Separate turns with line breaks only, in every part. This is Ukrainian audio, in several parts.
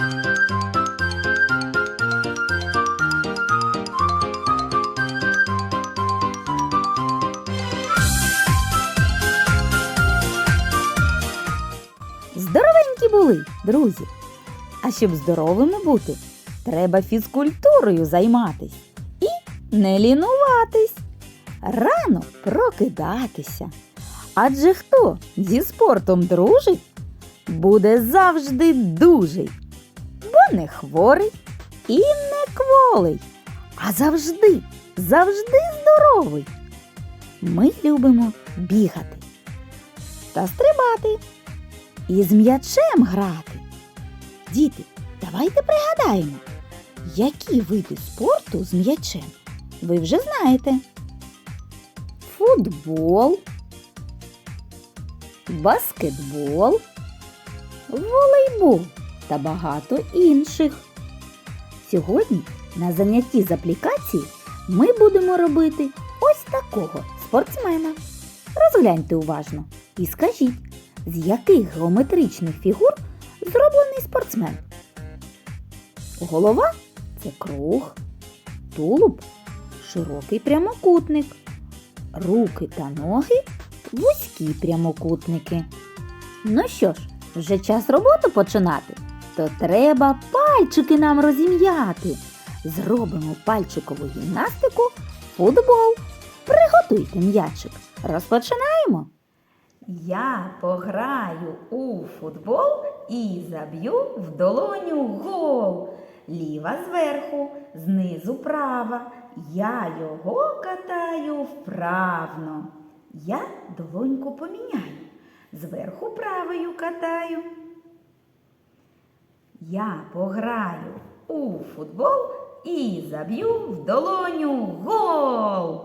Здоровенькі були, друзі. А щоб здоровими бути, треба фізкультурою займатись і не лінуватись. Рано прокидатися. Адже хто зі спортом дружить, буде завжди дужий, бо не хворий і не кволий, а завжди, завжди здоровий. Ми любимо бігати та стрибати і з м'ячем грати. Діти, давайте пригадаємо, які види спорту з м'ячем ви вже знаєте. Футбол, баскетбол, волейбол та багато інших. Сьогодні на занятті з аплікації ми будемо робити ось такого спортсмена. Розгляньте уважно і скажіть, з яких геометричних фігур зроблений спортсмен? Голова це круг, тулуб широкий прямокутник, руки та ноги вузькі прямокутники. Ну що ж, вже час роботу починати, то треба пальчики нам розім'яти. Зробимо пальчикову гімнастику, футбол. Приготуйте м'ячик. Розпочинаємо. Я пограю у футбол і заб'ю в долоню гол. Ліва зверху, знизу права. Я його катаю вправно. Я долоньку поміняю. Зверху правою катаю. Я пограю у футбол і заб'ю в долоню гол.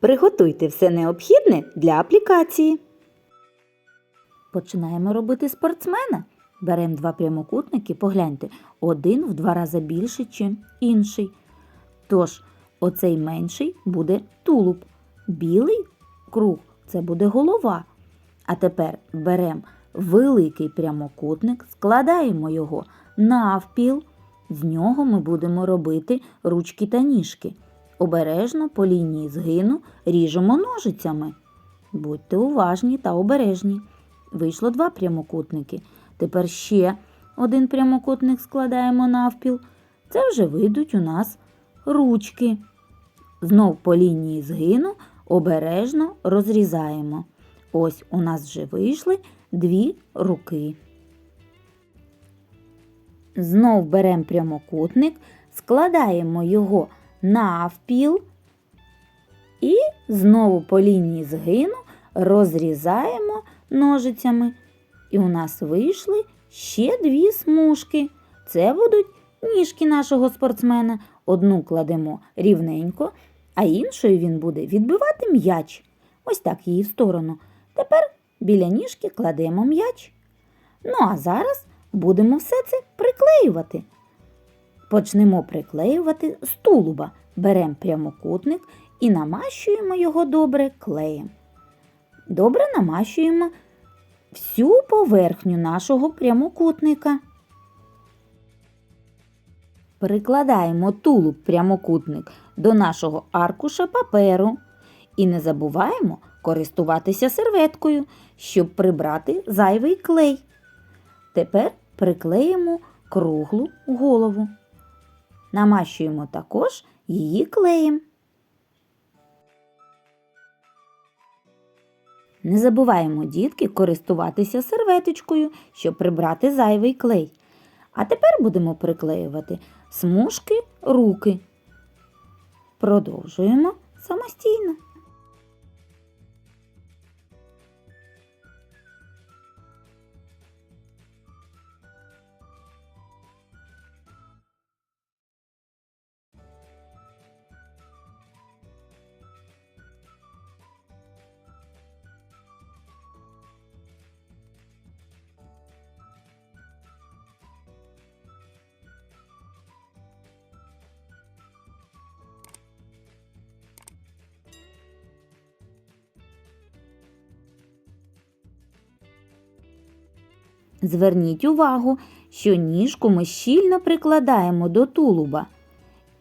Приготуйте все необхідне для аплікації. Починаємо робити спортсмена. Беремо два прямокутники, погляньте, один в два рази більший, ніж інший. Тож, оцей менший буде тулуб, білий круг це буде голова. А тепер беремо великий прямокутник, складаємо його навпіл. З нього ми будемо робити ручки та ніжки. Обережно по лінії згину ріжемо ножицями. Будьте уважні та обережні. Вийшло два прямокутники. Тепер ще один прямокутник складаємо навпіл. Це вже вийдуть у нас ручки. Знов по лінії згину обережно розрізаємо. Ось у нас вже вийшли дві руки. Знов беремо прямокутник, складаємо його навпіл і знову по лінії згину розрізаємо ножицями. І у нас вийшли ще дві смужки. Це будуть ніжки нашого спортсмена. Одну кладемо рівненько, а іншою він буде відбивати м'яч. Ось так її в сторону. Тепер біля ніжки кладемо м'яч. Ну а зараз будемо все це приклеювати. Почнемо приклеювати з тулуба. Беремо прямокутник і намащуємо його добре клеєм. Добре намащуємо всю поверхню нашого прямокутника. Прикладаємо тулуб прямокутник до нашого аркуша паперу і не забуваємо користуватися серветкою, щоб прибрати зайвий клей. Тепер приклеїмо круглу голову. Намащуємо також її клеєм. Не забуваємо, дітки, користуватися серветочкою, щоб прибрати зайвий клей. А тепер будемо приклеювати смужки руки. Продовжуємо самостійно. Зверніть увагу, що ніжку ми щільно прикладаємо до тулуба.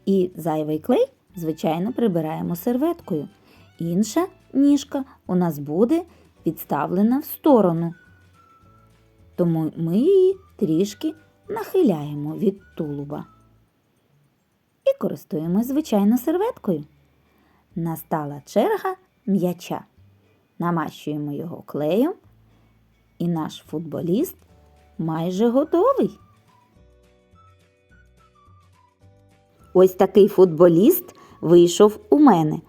І зайвий клей, звичайно, прибираємо серветкою. Інша ніжка у нас буде відставлена в сторону. Тому ми її трішки нахиляємо від тулуба. І користуємось, звичайно, серветкою. Настала черга м'яча. Намащуємо його клеєм, і наш футболіст майже готовий. Ось такий футболіст вийшов у мене.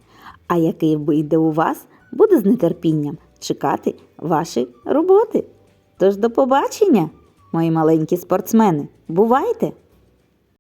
А який вийде у вас, буде з нетерпінням чекати ваші роботи. Тож до побачення, мої маленькі спортсмени. Бувайте!